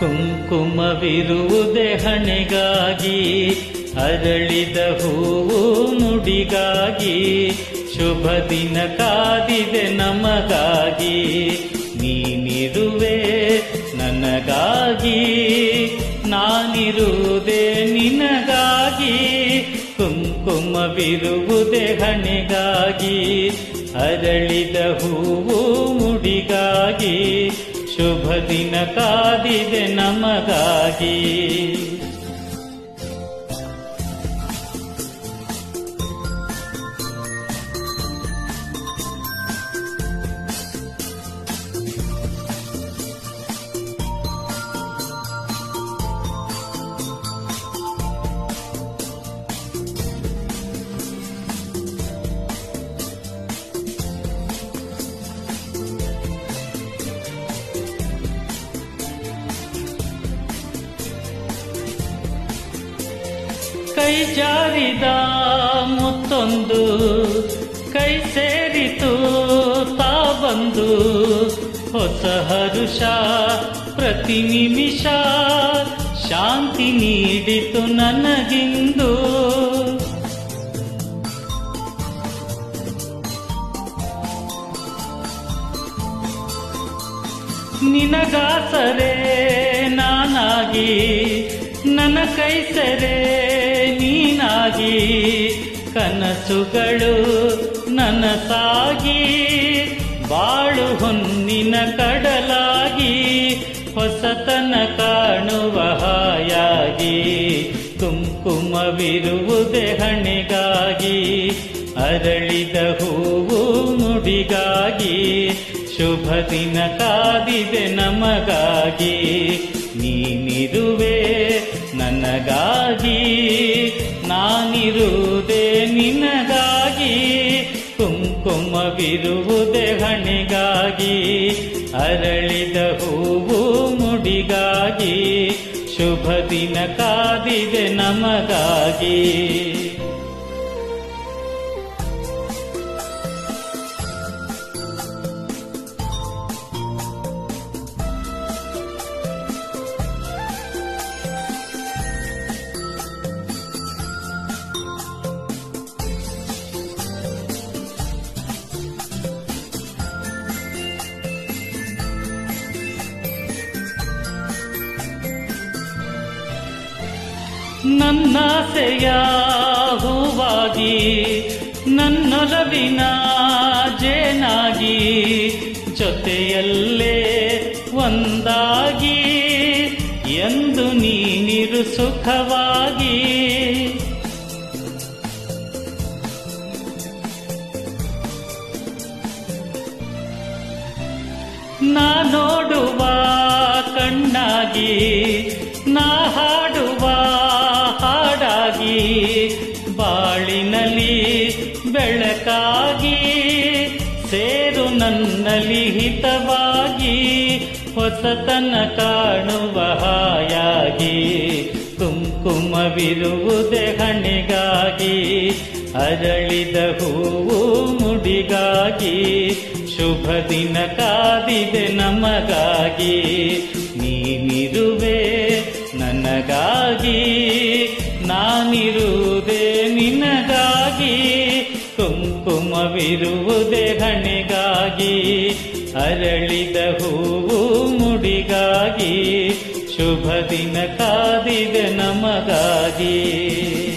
ಕುಂಕುಮವಿರುವುದೇ ಹಣೆಗಾಗಿ, ಅರಳಿದ ಹೂವು ಮುಡಿಗಾಗಿ ಶುಭ ದಿನ ಕಾದಿದೆ ನಮಗಾಗಿ. ನೀನಿರುವೆ ನನಗಾಗಿ, ನಾನಿರುವುದೇ ನಿನಗಾಗಿ. ಕುಂಕುಮವಿರುವುದೇ ಹಣೆಗಾಗಿ, ಅರಳಿದ ಹೂವು ಮುಡಿಗಾಗಿ ಶುಭ ದಿನ ಕಾದಿದೆ ನಮಗಾಗಿ ಕೈ ಜಾರಿದ ಮುತ್ತೊಂದು, ಕೈ ಸೇರಿತು ತಾ ಬಂದು. ಹೊಸ ಹರುಷ, ಪ್ರತಿ ನಿಮಿಷ ಶಾಂತಿ ನೀಡಿತು ನನಗಿಂದು. ನಿನಗಾಸರೆ ನಾನಾಗಿ, ನನ್ನ ಕೈ ಸೆರೆ ನೀನಾಗಿ ಕನಸುಗಳು ನನಸಾಗಿ, ಬಾಳು ಹೊನ್ನಿನ ಕಡಲಾಗಿ, ಹೊಸತನ ಕಾಣುವ ಹಾಯಾಗಿ, ಕುಂಕುಮವಿರುವುದೇ ಹಣೆಗಾಗಿ, ಅರಳಿದ ಹೂವು ಮುಡಿಗಾಗಿ ಶುಭ ದಿನ ಕಾದಿದೆ ನಮಗಾಗಿ, ನೀನಿರುವೆ ನನಗಾಗಿ ಕುಂಕುಮವಿರುವುದೇ ಹಣಿಗಾಗಿ ಅರಳಿದ ಹೂವು ಮುಡಿಗಾಗಿ ಶುಭ ದಿನ ಕಾದಿದೆ ನಮಗಾಗಿ. ನನ್ನಾಸೆಯ ಹೂವಾಗಿ ನನ್ನೊಲವಿನ ಜೇನಾಗಿ ಜೊತೆಯಲ್ಲೇ ಒಂದಾಗಿ ಎಂದು ನೀನಿರು ಸುಖವಾಗಿ. ನಾ ನೋಡುವ ಕಣ್ಣಾಗಿ ನಾ ಹಾಡುವ ಹಾಡಾಗಿ ಬಾಳಿನಲ್ಲಿ ಬೆಳಕಾಗಿ ಸೇರು ನನ್ನಲ್ಲಿ ಹಿತವಾಗಿ ಹೊಸತನ ಕಾಣುವ ಹಾಯಾಗಿ ಕುಂಕುಮವಿರುವುದೇ ಹಣಿಗಾಗಿ ಅರಳಿದ ಹೂವು ಮುಡಿಗಾಗಿ ಶುಭ ದಿನ ಕಾದಿದೆ ನಮಗಾಗಿ ನನಗಾಗಿ ನಾನಿರುವುದೇ ನಿನಗಾಗಿ ಕುಂಕುಮವಿರುವುದೇ ಹಣೆಗಾಗಿ ಅರಳಿದ ಹೂವು ಮುಡಿಗಾಗಿ ಶುಭ ದಿನ ಕಾದಿದೆ ನಮಗಾಗಿ.